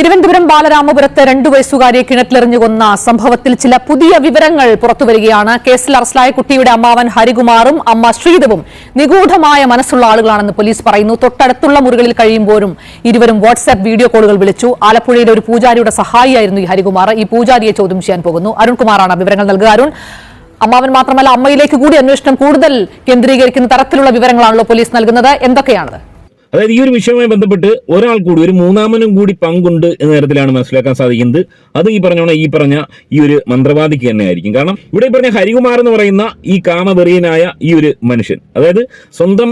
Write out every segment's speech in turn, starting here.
തിരുവനന്തപുരം ബാലരാമപുരത്ത് രണ്ടു വയസ്സുകാരിയെ കിണറ്റിലെറിഞ്ഞു കൊന്ന സംഭവത്തിൽ ചില പുതിയ വിവരങ്ങൾ പുറത്തുവരികയാണ്. കേസിൽ അറസ്റ്റിലായ കുട്ടിയുടെ അമ്മാവൻ ഹരികുമാറും അമ്മ ശ്രീധവും നിഗൂഢമായ മനസ്സുള്ള ആളുകളാണെന്ന് പോലീസ് പറയുന്നു. തൊട്ടടുത്തുള്ള മുറികളിൽ കഴിയുമ്പോഴും ഇരുവരും വാട്സ്ആപ്പ് വീഡിയോ കോളുകൾ വിളിച്ചു. ആലപ്പുഴയിലെ ഒരു പൂജാരിയുടെ സഹായിയായിരുന്നു ഈ ഹരികുമാർ. ഈ പൂജാരിയെ ചോദ്യം ചെയ്യാൻ പോകുന്നു. അരുൺകുമാറാണ് വിവരങ്ങൾ നൽകുക. അരുൺ അമ്മാവൻ മാത്രമല്ല അമ്മയിലേക്ക് കൂടി അന്വേഷണം കൂടുതൽ കേന്ദ്രീകരിക്കുന്ന തരത്തിലുള്ള വിവരങ്ങളാണല്ലോ പോലീസ് നൽകുന്നത്. എന്തൊക്കെയാണത്? അതായത് ഈ ഒരു വിഷയവുമായി ബന്ധപ്പെട്ട് ഒരാൾ കൂടി ഒരു മൂന്നാമനും കൂടി പങ്കുണ്ട് എന്ന തരത്തിലാണ് മനസ്സിലാക്കാൻ സാധിക്കുന്നത്. അത് ഈ പറഞ്ഞോണം ഈ പറഞ്ഞ ഈ ഒരു മന്ത്രവാദിക്ക് തന്നെ ആയിരിക്കും. കാരണം ഇവിടെ പറഞ്ഞ ഹരികുമാർ എന്ന് പറയുന്ന ഈ കാമവെറിയനായ ഈ ഒരു മനുഷ്യൻ അതായത് സ്വന്തം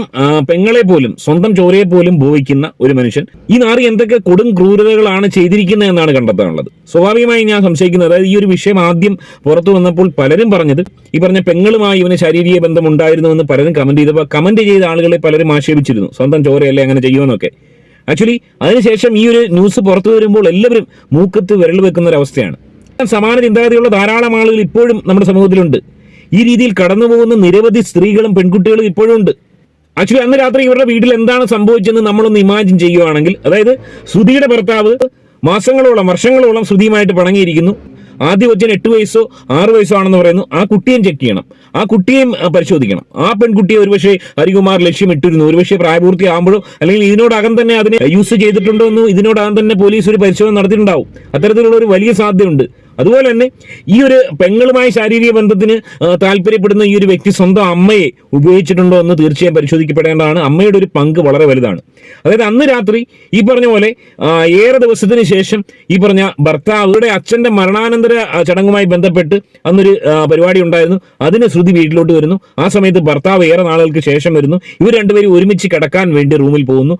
പെങ്ങളെ പോലും സ്വന്തം ചോരയെ പോലും ഭോവിക്കുന്ന ഒരു മനുഷ്യൻ. ഈ നാറി എന്തൊക്കെ കൊടും ക്രൂരതകളാണ് ചെയ്തിരിക്കുന്നത് എന്നാണ് കണ്ടെത്താനുള്ളത്. സ്വാഭാവികമായി ഞാൻ സംശയിക്കുന്നത് അതായത് ഈ ഒരു വിഷയം ആദ്യം പുറത്തു വന്നപ്പോൾ പലരും പറഞ്ഞത് ഈ പറഞ്ഞ പെങ്ങളുമായി ഇവന് ശാരീരിക ബന്ധം ഉണ്ടായിരുന്നു എന്ന് പലരും കമന്റ് ചെയ്തപ്പോൾ കമന്റ് ചെയ്ത ആളുകളെ പലരും ആക്ഷേപിച്ചിരുന്നു. സ്വന്തം ചോരയല്ലേ അങ്ങനെ ചെയ്യുമെന്നൊക്കെ. ആക്ച്വലി അതിനുശേഷം ഈ ഒരു ന്യൂസ് പുറത്തു വരുമ്പോൾ എല്ലാവരും മൂക്കത്ത് വിരൽ വെക്കുന്ന ഒരു അവസ്ഥയാണ് സമാന ചിന്താഗതിയുള്ള ധാരാളം ആളുകൾ ഇപ്പോഴും നമ്മുടെ സമൂഹത്തിലുണ്ട്. ഈ രീതിയിൽ കടന്നു പോകുന്ന നിരവധി സ്ത്രീകളും പെൺകുട്ടികളും ഇപ്പോഴും ഉണ്ട്. ആക്ച്വലി അന്ന് രാത്രി ഇവരുടെ വീട്ടിൽ എന്താണ് സംഭവിച്ചെന്ന് നമ്മളൊന്ന് ഇമാജിൻ ചെയ്യുവാണെങ്കിൽ അതായത് ശ്രുതിയുടെ ഭർത്താവ് മാസങ്ങളോളം വർഷങ്ങളോളം ശ്രുതിയുമായിട്ട് പണങ്ങിയിരിക്കുന്നു ആദ്യ കൊച്ചിന് എട്ട് വയസ്സോ ആറ് വയസ്സോ ആണെന്ന് പറയുന്നു. ആ കുട്ടിയും ചെക്ക് ചെയ്യണം. ആ കുട്ടിയെയും പരിശോധിക്കണം. ആ പെൺകുട്ടിയെ ഒരുപക്ഷെ ഹരികുമാർ ലക്ഷ്യമിട്ടിരുന്നു ഒരുപക്ഷെ പ്രായപൂർത്തിയാകുമ്പോഴോ അല്ലെങ്കിൽ ഇതിനോടകം തന്നെ അതിനെ യൂസ് ചെയ്തിട്ടുണ്ടോ എന്നും ഇതിനോടകം തന്നെ പോലീസ് ഒരു പരിശോധന നടത്തിയിട്ടുണ്ടാവും. അത്തരത്തിലുള്ള ഒരു വലിയ സാധ്യതയുണ്ട്. അതുപോലെ തന്നെ ഈ ഒരു പെങ്ങളുമായി ശാരീരിക ബന്ധത്തിന് താല്പര്യപ്പെടുന്ന ഈ ഒരു വ്യക്തി സ്വന്തം അമ്മയെ ഉപയോഗിച്ചിട്ടുണ്ടോ എന്ന് തീർച്ചയായും പരിശോധിക്കപ്പെടേണ്ടതാണ്. അമ്മയുടെ ഒരു പങ്ക് വളരെ വലുതാണ്. അതായത് അന്ന് രാത്രി ഈ പറഞ്ഞ പോലെ ഏറെ ദിവസത്തിന് ശേഷം ഈ പറഞ്ഞ ഭർത്താവുടെ അച്ഛന്റെ മരണാനന്തര ചടങ്ങുമായി ബന്ധപ്പെട്ട് അന്നൊരു പരിപാടി ഉണ്ടായിരുന്നു. അതിന് ശ്രുതി വീട്ടിലോട്ട് വരുന്നു. ആ സമയത്ത് ഭർത്താവ് ഏറെ നാളുകൾക്ക് ശേഷം വരുന്നു. ഇവർ രണ്ടുപേരും ഒരുമിച്ച് കിടക്കാൻ വേണ്ടി റൂമിൽ പോകുന്നു.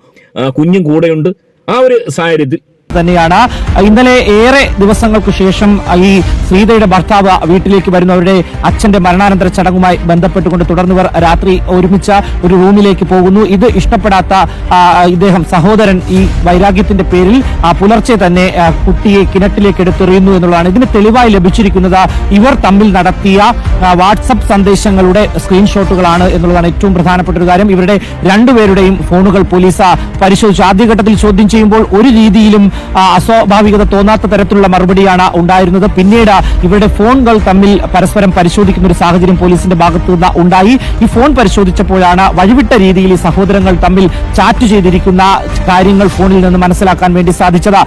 കുഞ്ഞും കൂടെയുണ്ട്. ആ ഒരു സാഹചര്യത്തിൽ തന്നെയാണ്. ഇന്നലെ ഏറെ ദിവസങ്ങൾക്ക് ശേഷം ഈ സീതയുടെ ഭർത്താവ് വീട്ടിലേക്ക് വരുന്നു അവരുടെ അച്ഛന്റെ മരണാനന്തര ചടങ്ങുമായി ബന്ധപ്പെട്ടുകൊണ്ട് തുടർന്നവർ രാത്രി ഒരുമിച്ച ഒരു റൂമിലേക്ക് പോകുന്നു. ഇത് ഇഷ്ടപ്പെടാത്ത ഇദ്ദേഹം സഹോദരൻ ഈ വൈരാഗ്യത്തിന്റെ പേരിൽ പുലർച്ചെ തന്നെ കുട്ടിയെ കിണറ്റിലേക്ക് എടുത്തെറിയുന്നു എന്നുള്ളതാണ് ഇതിന് തെളിവായി ലഭിച്ചിരിക്കുന്നത്. ഇവർ തമ്മിൽ നടത്തിയ വാട്സപ്പ് സന്ദേശങ്ങളുടെ സ്ക്രീൻഷോട്ടുകളാണ് എന്നുള്ളതാണ് ഏറ്റവും പ്രധാനപ്പെട്ട ഒരു കാര്യം. ഇവരുടെ രണ്ടുപേരുടെയും ഫോണുകൾ പോലീസ് പരിശോധിച്ചു. ആദ്യഘട്ടത്തിൽ ചോദ്യം ചെയ്യുമ്പോൾ ഒരു രീതിയിലും അസ്വാഭാവികത തോന്നാത്ത തരത്തിലുള്ള മറുപടിയാണ് ഉണ്ടായിരുന്നത്. പിന്നീട് ഇവരുടെ ഫോണുകൾ തമ്മിൽ പരസ്പരം പരിശോധിക്കുന്ന ഒരു സാഹചര്യം പോലീസിന്റെ ഭാഗത്തു നിന്ന് ഉണ്ടായി. ഈ ഫോൺ പരിശോധിച്ചപ്പോഴാണ് വഴിവിട്ട രീതിയിൽ ഈ സഹോദരങ്ങൾ തമ്മിൽ ചാറ്റ് ചെയ്തിരിക്കുന്ന കാര്യങ്ങൾ ഫോണിൽ നിന്ന് മനസ്സിലാക്കാൻ വേണ്ടി സാധിച്ചത്.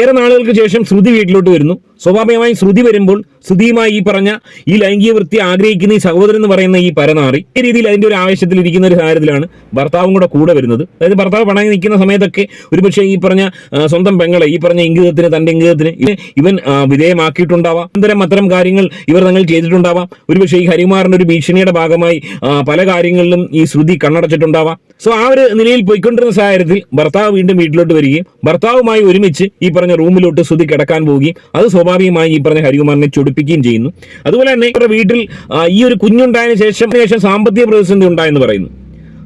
ഏറെ നാളുകൾക്ക് ശേഷം ശ്രുതി വീട്ടിലോട്ട് വരുന്നു. സ്വാഭാവികമായും ശ്രുതി വരുമ്പോൾ ശ്രുതിയുമായി ഈ പറഞ്ഞ ഈ ലൈംഗിക വൃത്തി ആഗ്രഹിക്കുന്ന ഈ സഹോദരൻ എന്ന് പറയുന്ന ഈ പരനാറി ഈ രീതിയിൽ അതിന്റെ ഒരു ആവേശത്തിൽ ഇരിക്കുന്ന ഒരു സാഹചര്യത്തിലാണ് ഭർത്താവും കൂടെ കൂടെ വരുന്നത്. അതായത് ഭർത്താവ് പണങ്ങി നിൽക്കുന്ന സമയത്തൊക്കെ ഒരുപക്ഷെ ഈ പറഞ്ഞ സ്വന്തം പെങ്ങളെ ഈ പറഞ്ഞ ഇംഗിതത്തിന് തന്റെ ഇംഗിതത്തിന് ഇവൻ- വിധേയമാക്കിയിട്ടുണ്ടാവാം. അന്തരം അത്തരം കാര്യങ്ങൾ ഇവർ തങ്ങൾ ചെയ്തിട്ടുണ്ടാവാം. ഒരുപക്ഷെ ഈ ഹരിമാറിന്റെ ഒരു ഭീഷണിയുടെ ഭാഗമായി പല കാര്യങ്ങളിലും ഈ ശ്രുതി കണ്ണടച്ചിട്ടുണ്ടാവാം. സോ ആ ഒരു നിലയിൽ പോയിക്കൊണ്ടിരുന്ന സാഹചര്യത്തിൽ ഭർത്താവ് വീണ്ടും വീട്ടിലോട്ട് വരികയും ഭർത്താവുമായി ഒരുമിച്ച് ഈ പറഞ്ഞ റൂമിലോട്ട് ശ്രുതി കിടക്കാൻ പോവുകയും അത് സ്വാഭാവികമായി ഈ പറഞ്ഞ ഹരികുമാറിനെ ചൊടിപ്പിക്കുകയും ചെയ്യുന്നു. അതുപോലെ തന്നെ ഇവരുടെ വീട്ടിൽ ഈ ഒരു കുഞ്ഞുണ്ടായതിനു ശേഷം ശേഷം സാമ്പത്തിക പ്രതിസന്ധി ഉണ്ടായെന്ന് പറയുന്നു.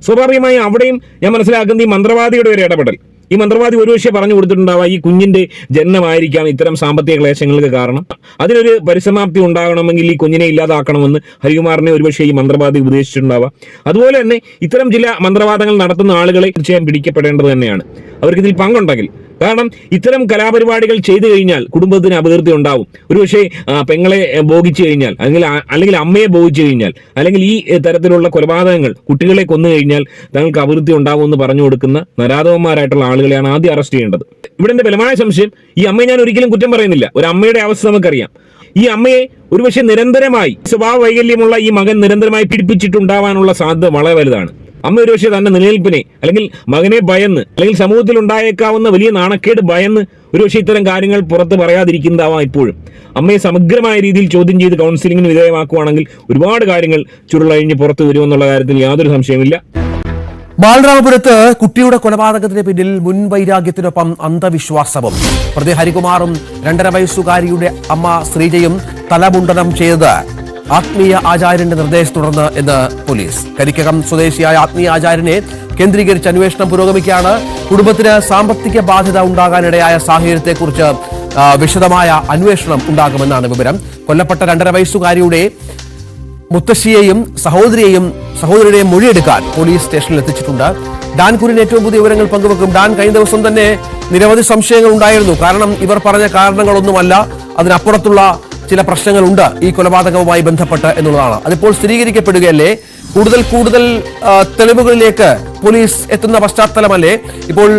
സ്വാഭാവികമായി അവിടെയും ഞാൻ മനസ്സിലാക്കുന്ന ഈ മന്ത്രവാദിയുടെ ഒരു ഇടപെടൽ. ഈ മന്ത്രവാദി ഒരു പക്ഷേ പറഞ്ഞു കൊടുത്തിട്ടുണ്ടാവുക ഈ കുഞ്ഞിന്റെ ജന്മമായിരിക്കാം ഇത്തരം സാമ്പത്തിക ക്ലേശങ്ങൾക്ക് കാരണം. അതിനൊരു പരിസമാപ്തി ഉണ്ടാകണമെങ്കിൽ ഈ കുഞ്ഞിനെ ഇല്ലാതാക്കണമെന്ന് ഹരികുമാറിനെ ഒരുപക്ഷെ ഈ മന്ത്രവാദി ഉപദേശിച്ചിട്ടുണ്ടാവാം. അതുപോലെ തന്നെ ഇത്തരം ചില മന്ത്രവാദങ്ങൾ നടത്തുന്ന ആളുകളെ തീർച്ചയായും പിടിക്കപ്പെടേണ്ടത് തന്നെയാണ്. അവർക്കിതിൽ പങ്കുണ്ടെങ്കിൽ കാരണം ഇത്തരം കലാപരിപാടികൾ ചെയ്തു കഴിഞ്ഞാൽ കുടുംബത്തിന് അപകീർത്തി ഉണ്ടാവും. ഒരുപക്ഷെ പെങ്ങളെ ഭോഗിച്ചു കഴിഞ്ഞാൽ അല്ലെങ്കിൽ അല്ലെങ്കിൽ അമ്മയെ ഭോഗിച്ചു കഴിഞ്ഞാൽ അല്ലെങ്കിൽ ഈ തരത്തിലുള്ള കൊലപാതകങ്ങൾ കുട്ടികളെ കൊന്നു കഴിഞ്ഞാൽ തങ്ങൾക്ക് അപകീർത്തി ഉണ്ടാവും എന്ന് പറഞ്ഞു കൊടുക്കുന്ന നരാധവന്മാരായിട്ടുള്ള ആളുകളെയാണ് ആദ്യം അറസ്റ്റ് ചെയ്യേണ്ടത്. ഇവിടെ എന്റെ ബലമായ സംശയം ഈ അമ്മയെ ഞാൻ ഒരിക്കലും കുറ്റം പറയുന്നില്ല. ഒരു അമ്മയുടെ അവസ്ഥ നമുക്കറിയാം. ഈ അമ്മയെ ഒരുപക്ഷെ നിരന്തരമായി സ്വഭാവ വൈകല്യമുള്ള ഈ മകൻ നിരന്തരമായി പീഡിപ്പിച്ചിട്ടുണ്ടാവാനുള്ള സാധ്യത വളരെ വലുതാണ്. അമ്മ ഒരുപക്ഷെ തന്റെ നിലനിൽപ്പിനെ അല്ലെങ്കിൽ മകനെ ഭയന്ന് അല്ലെങ്കിൽ സമൂഹത്തിൽ ഉണ്ടായേക്കാവുന്ന വലിയ നാണക്കേട് ഭയന്ന് ഒരുപക്ഷെ ഇത്തരം കാര്യങ്ങൾ പുറത്ത് പറയാതിരിക്കുന്നതാവാം ഇപ്പോഴും. അമ്മയെ സമഗ്രമായ രീതിയിൽ ചോദ്യം ചെയ്ത് കൗൺസിലിംഗിന് വിധേയമാക്കുവാണെങ്കിൽ ഒരുപാട് കാര്യങ്ങൾ ചുരുളഴിഞ്ഞ് പുറത്തു വരുമെന്നുള്ള കാര്യത്തിൽ യാതൊരു സംശയമില്ല ബാലരാമപുരത്ത് കുട്ടിയുടെ കൊലപാതകത്തിന് പിന്നിൽ മുൻവൈരാഗ്യത്തിനൊപ്പം അന്ധവിശ്വാസവും. പ്രതി ഹരികുമാറും രണ്ടര വയസ്സുകാരിയുടെ അമ്മ ശ്രീജയും തലമുണ്ടനം ചെയ്തത് ആത്മീയ ആചാര്യന്റെ നിർദ്ദേശം തുടർന്ന് എന്ന് പോലീസ്. കരിക്കകം സ്വദേശിയായ ആത്മീയ ആചാര്യനെ കേന്ദ്രീകരിച്ച് അന്വേഷണം പുരോഗമിക്കുകയാണ്. കുടുംബത്തിന് സാമ്പത്തിക ബാധ്യത ഉണ്ടാകാനിടയായ സാഹചര്യത്തെക്കുറിച്ച് വിശദമായ അന്വേഷണം ഉണ്ടാകുമെന്നാണ് വിവരം. കൊല്ലപ്പെട്ട രണ്ടര വയസ്സുകാരിയുടെ മുത്തശ്ശിയെയും സഹോദരിയെയും സഹോദരിയുടെയും മൊഴിയെടുക്കാൻ പോലീസ് സ്റ്റേഷനിൽ എത്തിച്ചിട്ടുണ്ട്. ഡാൻ കുര്യൻ ഏറ്റവും പുതിയ വിവരങ്ങൾ പങ്കുവെക്കും. ഡാൻ കഴിഞ്ഞ ദിവസം തന്നെ നിരവധി സംശയങ്ങൾ ഉണ്ടായിരുന്നു. കാരണം ഇവർ പറഞ്ഞ കാരണങ്ങളൊന്നുമല്ല. അതിനപ്പുറത്തുള്ള ചില പ്രശ്നങ്ങളുണ്ട് ഈ കൊലപാതകവുമായി ബന്ധപ്പെട്ട് എന്നുള്ളതാണ്. അതിപ്പോൾ സ്ഥിരീകരിക്കപ്പെടുകയല്ലേ? കൂടുതൽ കൂടുതൽ തെളിവുകളിലേക്ക് പോലീസ് എത്തുന്ന പശ്ചാത്തലമല്ലേ? ഇപ്പോൾ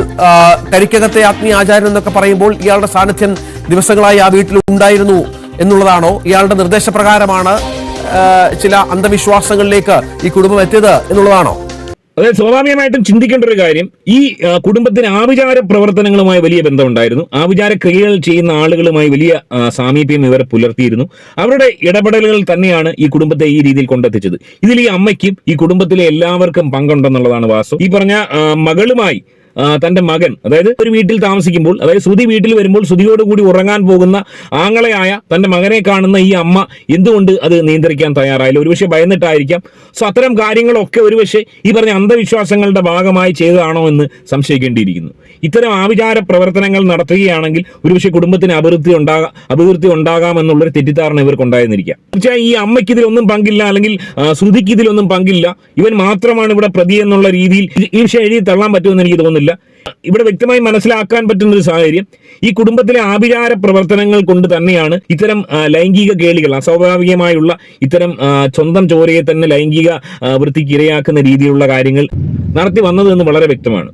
കരിക്കകത്തെ ആത്മീയ ആചാര്യൻ എന്നൊക്കെ പറയുമ്പോൾ ഇയാളുടെ സാന്നിധ്യം ദിവസങ്ങളായി ആ വീട്ടിൽ ഉണ്ടായിരുന്നു എന്നുള്ളതാണോ? ഇയാളുടെ നിർദ്ദേശപ്രകാരമാണ് ചില അന്ധവിശ്വാസങ്ങളിലേക്ക് ഈ കുടുംബം എത്തിയത് എന്നുള്ളതാണോ? അതായത് സ്വാഭാവികമായിട്ടും ചിന്തിക്കേണ്ട ഒരു കാര്യം ഈ കുടുംബത്തിന് ആവിചാര പ്രവർത്തനങ്ങളുമായി വലിയ ബന്ധമുണ്ടായിരുന്നു. ആവിചാര ക്രിയകൾ ചെയ്യുന്ന ആളുകളുമായി വലിയ സാമീപ്യം ഇവർ പുലർത്തിയിരുന്നു. അവരുടെ ഇടപെടലുകൾ തന്നെയാണ് ഈ കുടുംബത്തെ ഈ രീതിയിൽ കൊണ്ടെത്തിച്ചത്. ഇതിൽ ഈ അമ്മയ്ക്കും ഈ കുടുംബത്തിലെ എല്ലാവർക്കും പങ്കുണ്ടെന്നുള്ളതാണ് വാസ്തു ഈ പറഞ്ഞ മകളുമായി തന്റെ മകൻ അതായത് ഒരു വീട്ടിൽ താമസിക്കുമ്പോൾ അതായത് ശ്രുതി വീട്ടിൽ വരുമ്പോൾ ശ്രുതിയോടുകൂടി ഉറങ്ങാൻ പോകുന്ന ആങ്ങളെയായ തന്റെ മകനെ കാണുന്ന ഈ അമ്മ എന്തുകൊണ്ട് അത് നിയന്ത്രിക്കാൻ തയ്യാറായില്ല? ഒരുപക്ഷെ ഭയന്നിട്ടായിരിക്കാം. സോ അത്തരം കാര്യങ്ങളൊക്കെ ഒരുപക്ഷെ ഈ പറഞ്ഞ അന്ധവിശ്വാസങ്ങളുടെ ഭാഗമായി ചെയ്തതാണോ എന്ന് സംശയിക്കേണ്ടിയിരിക്കുന്നു. ഇത്തരം ആവിചാര പ്രവർത്തനങ്ങൾ നടത്തുകയാണെങ്കിൽ ഒരുപക്ഷെ കുടുംബത്തിന് അഭിവൃദ്ധി ഉണ്ടാകാം അഭിവൃദ്ധി ഉണ്ടാകാമെന്നുള്ളൊരു തെറ്റിദ്ധാരണ ഇവർക്കുണ്ടായെന്നിരിക്കാം തീർച്ചയായും ഈ അമ്മയ്ക്ക് ഇതിലൊന്നും പങ്കില്ല അല്ലെങ്കിൽ ശ്രുതിക്ക് ഇതിലൊന്നും പങ്കില്ല. ഇവൻ മാത്രമാണ് ഇവിടെ പ്രതി എന്നുള്ള രീതിയിൽ ഈ വിഷയം എഴുതി തള്ളാൻ പറ്റുമെന്ന് എനിക്ക് തോന്നുന്നില്ല. ഇവിടെ വ്യക്തമായി മനസ്സിലാക്കാൻ പറ്റുന്ന ഒരു സാഹചര്യം ഈ കുടുംബത്തിലെ ആഭിചാര പ്രവർത്തനങ്ങൾ കൊണ്ട് തന്നെയാണ് ഇത്തരം ലൈംഗിക കേളികൾ അസ്വാഭാവികമായുള്ള ഇത്തരം സ്വന്തം ചോരയെ തന്നെ ലൈംഗിക വൃത്തിക്ക് ഇരയാക്കുന്ന രീതിയിലുള്ള കാര്യങ്ങൾ നടത്തി വന്നത് എന്ന് വളരെ വ്യക്തമാണ്.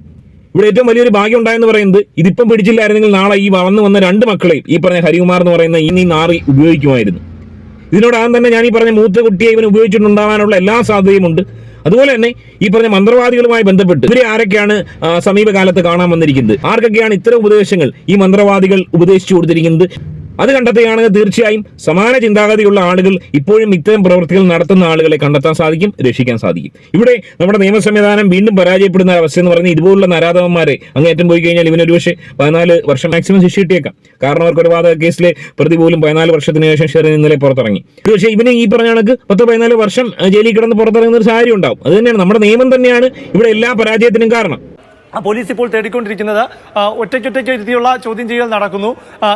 ഇവിടെ ഏറ്റവും വലിയൊരു ഭാഗ്യം ഉണ്ടായെന്ന് പറയുന്നത് ഇതിപ്പം പിടിച്ചില്ലായിരുന്നെങ്കിൽ നാളെ ഈ വളർന്നു വന്ന രണ്ട് മക്കളെയും ഈ പറഞ്ഞ ഹരികുമാർ എന്ന് പറയുന്ന ഈ നീ നാറി ഉപയോഗിക്കുമായിരുന്നു. ഇതിനോടകം തന്നെ ഞാൻ ഈ പറഞ്ഞ മൂത്ത കുട്ടിയെ ഇവൻ ഉപയോഗിച്ചിട്ടുണ്ടാവാനുള്ള എല്ലാ സാധ്യതയുമുണ്ട്. അതുപോലെ തന്നെ ഈ പറഞ്ഞ മന്ത്രവാദികളുമായി ബന്ധപ്പെട്ട് ഇവരെ ആരൊക്കെയാണ് സമീപകാലത്ത് കാണാൻ വന്നിരിക്കുന്നത്? ആർക്കൊക്കെയാണ് ഇത്തരം ഉപദേശങ്ങൾ ഈ മന്ത്രവാദികൾ ഉപദേശിച്ചു കൊടുത്തിരിക്കുന്നത്? അത് കണ്ടെത്തുകയാണെങ്കിൽ തീർച്ചയായും സമാന ചിന്താഗതിയുള്ള ആളുകൾ ഇപ്പോഴും ഇത്തരം പ്രവൃത്തികൾ നടത്തുന്ന ആളുകളെ കണ്ടെത്താൻ സാധിക്കും രക്ഷിക്കാൻ സാധിക്കും. ഇവിടെ നമ്മുടെ നിയമ സംവിധാനം വീണ്ടും പരാജയപ്പെടുന്ന അവസ്ഥ എന്ന് പറഞ്ഞാൽ ഇതുപോലുള്ള നരാധവന്മാരെ അങ്ങേറ്റം പോയി കഴിഞ്ഞാൽ ഇവന് ഒരുപക്ഷെ പതിനാല് വർഷം മാക്സിമം ശിക്ഷ കിട്ടിയേക്കാം. കാരണം അവർ കൊലപാതക കേസിലെ പ്രതി പോലും പതിനാല് വർഷത്തിന് ശേഷം ഷെറിൻ ഇന്നലെ പുറത്തിറങ്ങി. പക്ഷേ ഇവന് ഈ പറഞ്ഞ കണക്ക് പത്ത് പതിനാല് വർഷം ജയിലിൽ കിടന്ന് പുറത്തിറങ്ങുന്ന ഒരു സാഹചര്യം ഉണ്ടാവും. അത് തന്നെയാണ്. നമ്മുടെ നിയമം തന്നെയാണ് ഇവിടെ എല്ലാ പരാജയത്തിനും കാരണം. പോലീസ് ഇപ്പോൾ തേടിക്കൊണ്ടിരിക്കുന്നത്. ഒറ്റയ്ക്കൊറ്റയ്ക്ക് ഇരുത്തിയുള്ള ചോദ്യം ചെയ്യൽ നടക്കുന്നു.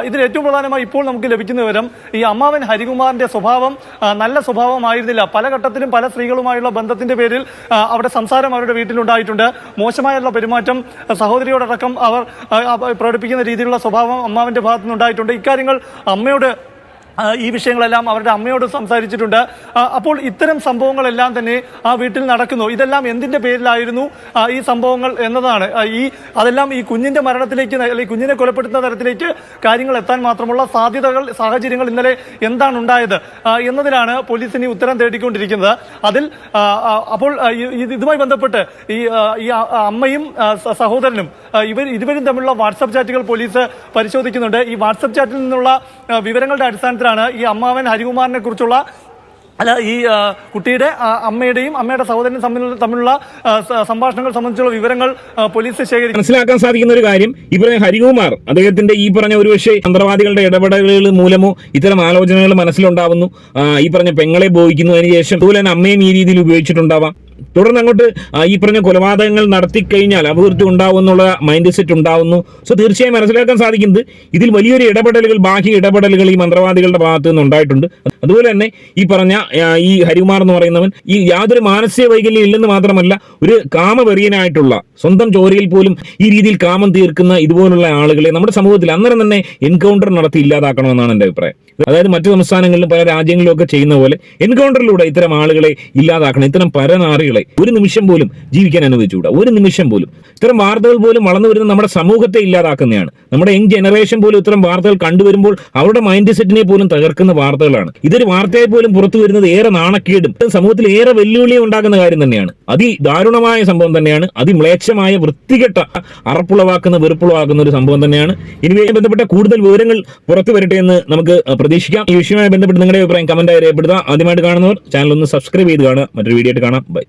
ഇതിൽ ഏറ്റവും പ്രധാനമായി ഇപ്പോൾ നമുക്ക് ലഭിക്കുന്ന വിവരം ഈ അമ്മാവൻ ഹരികുമാറിന്റെ സ്വഭാവം നല്ല സ്വഭാവമായിരുന്നില്ല. പല ഘട്ടത്തിലും പല സ്ത്രീകളുമായുള്ള ബന്ധത്തിന്റെ പേരിൽ അവിടെ സംസാരം അവരുടെ വീട്ടിലുണ്ടായിട്ടുണ്ട്. മോശമായുള്ള പെരുമാറ്റം സഹോദരിയോടക്കം അവർ പ്രകടിപ്പിക്കുന്ന രീതിയിലുള്ള സ്വഭാവം അമ്മാവന്റെ ഭാഗത്തുനിന്നുണ്ടായിട്ടുണ്ട്. ഇക്കാര്യങ്ങൾ അമ്മയോട് ഈ വിഷയങ്ങളെല്ലാം അവരുടെ അമ്മയോട് സംസാരിച്ചിട്ടുണ്ട്. അപ്പോൾ ഇത്തരം സംഭവങ്ങളെല്ലാം തന്നെ ആ വീട്ടിൽ നടക്കുന്നു. ഇതെല്ലാം എന്തിന്റെ പേരിലായിരുന്നു? ഈ സംഭവങ്ങൾ എന്നതാണ്. ഈ അതെല്ലാം ഈ കുഞ്ഞിന്റെ മരണത്തിലേക്ക് അല്ലെങ്കിൽ കുഞ്ഞിനെ കൊലപ്പെടുത്തുന്ന തരത്തിലേക്ക് കാര്യങ്ങൾ എത്താൻ മാത്രമുള്ള സാധ്യതകൾ സാഹചര്യങ്ങൾ ഇന്നലെ എന്താണ് ഉണ്ടായത്? എന്നതിലാണ് പോലീസ് ഉത്തരം തേടിക്കൊണ്ടിരിക്കുന്നത്. അതിൽ അപ്പോൾ ഇതുമായി ബന്ധപ്പെട്ട് ഈ ഈ അമ്മയും സഹോദരനും ഇവർ ഇരുവരും തമ്മിലുള്ള വാട്സപ്പ് ചാറ്റുകൾ പോലീസ് പരിശോധിക്കുന്നുണ്ട്. ഈ വാട്സപ്പ് ചാറ്റിൽ നിന്നുള്ള വിവരങ്ങളുടെ വിവരങ്ങളുടെ അടിസ്ഥാനത്തിലാണ് ഈ അമ്മാവൻ ഹരികുമാറിനെ കുറിച്ചുള്ള അല്ല ഈ കുട്ടിയുടെ അമ്മയുടെയും അമ്മയുടെ സഹോദരനും തമ്മിലുള്ള തമ്മിലുള്ള സംഭാഷണങ്ങൾ സംബന്ധിച്ചുള്ള വിവരങ്ങൾ പോലീസ് ശേഖരിച്ചു മനസ്സിലാക്കാൻ സാധിക്കുന്ന ഒരു കാര്യം ഈ പറഞ്ഞ ഹരികുമാർ അദ്ദേഹത്തിന്റെ ഈ പറഞ്ഞ ഒരുപക്ഷെ മന്ത്രവാദികളുടെ ഇടപെടലുകൾ മൂലമോ ഇത്തരം ആലോചനകൾ മനസ്സിലുണ്ടാവുന്നു. ഈ പറഞ്ഞ പെങ്ങളെ ബോധിക്കുന്നു അതിനുശേഷം അതുപോലെ തന്നെ അമ്മയും ഈ രീതിയിൽ ഉപയോഗിച്ചിട്ടുണ്ടാവാം. തുടർന്ന് അങ്ങോട്ട് ഈ പറഞ്ഞ കൊലപാതകങ്ങൾ നടത്തി കഴിഞ്ഞാൽ അപകീർത്തി ഉണ്ടാവും എന്നുള്ള മൈൻഡ് സെറ്റ് ഉണ്ടാവുന്നു. സോ തീർച്ചയായും മനസ്സിലാക്കാൻ സാധിക്കുന്നത് ഇതിൽ വലിയൊരു ഇടപെടലുകൾ ബാഹ്യ ഇടപെടലുകൾ ഈ മന്ത്രവാദികളുടെ ഭാഗത്തു നിന്ന് ഉണ്ടായിട്ടുണ്ട്. അതുപോലെ തന്നെ ഈ പറഞ്ഞ ഈ ഹരികുമാർ എന്ന് പറയുന്നവൻ ഈ യാതൊരു മാനസിക വൈകല്യം ഇല്ലെന്ന് മാത്രമല്ല ഒരു കാമവെറിയനായിട്ടുള്ള സ്വന്തം ചോരയിൽ പോലും ഈ രീതിയിൽ കാമം തീർക്കുന്ന ഇതുപോലുള്ള ആളുകളെ നമ്മുടെ സമൂഹത്തിൽ അന്നേരം തന്നെ എൻകൗണ്ടർ നടത്തി ഇല്ലാതാക്കണമെന്നാണ് എന്റെ അഭിപ്രായം. അതായത് മറ്റു സംസ്ഥാനങ്ങളിലും പല രാജ്യങ്ങളിലും ഒക്കെ ചെയ്യുന്ന പോലെ എൻകൗണ്ടറിലൂടെ ഇത്തരം ആളുകളെ ഇല്ലാതാക്കണം. ഇത്തരം പരനാറികളെ ഒരു നിമിഷം പോലും ജീവിക്കാൻ അനുവദിച്ചുകൂടാ? ഒരു നിമിഷം പോലും. ഇത്തരം വാർത്തകൾ പോലും വളർന്നു വരുന്ന നമ്മുടെ സമൂഹത്തെ ഇല്ലാതാക്കുന്നതാണ്. നമ്മുടെ യങ് ജനറേഷൻ പോലും ഇത്തരം വാർത്തകൾ കണ്ടുവരുമ്പോൾ അവരുടെ മൈൻഡ് സെറ്റിനെ പോലും തകർക്കുന്ന വാർത്തകളാണ്. ഇതൊരു വാർത്തയെ പോലും പുറത്തു വരുന്നത് ഏറെ നാണക്കേടും. സമൂഹത്തിൽ ഏറെ വെല്ലുവിളിയും ഉണ്ടാക്കുന്ന കാര്യം തന്നെയാണ്. അതിദാരുണമായ സംഭവം തന്നെയാണ്. അതിമ്ലേച്ഛമായ വൃത്തികെട്ട അറപ്പുളവാക്കുന്ന വെറുപ്പുളവാക്കുന്ന ഒരു സംഭവം തന്നെയാണ്. ഇനിവയെ ബന്ധപ്പെട്ട കൂടുതൽ വിവരങ്ങൾ പുറത്തു വരട്ടെ എന്ന് നമുക്ക് പ്രതീക്ഷിക്കാം. ഈ വിഷയവുമായി ബന്ധപ്പെട്ട് നിങ്ങളുടെ അഭിപ്രായം കമന്റായി രേഖപ്പെടുത്തുക ആദ്യമായിട്ട് കാണുന്നവർ ചാനൽ ഒന്ന് സബ്സ്ക്രൈബ് ചെയ്ത് കാണുക. മറ്റൊരു വീഡിയോ ആയിട്ട് കാണാം. ബൈ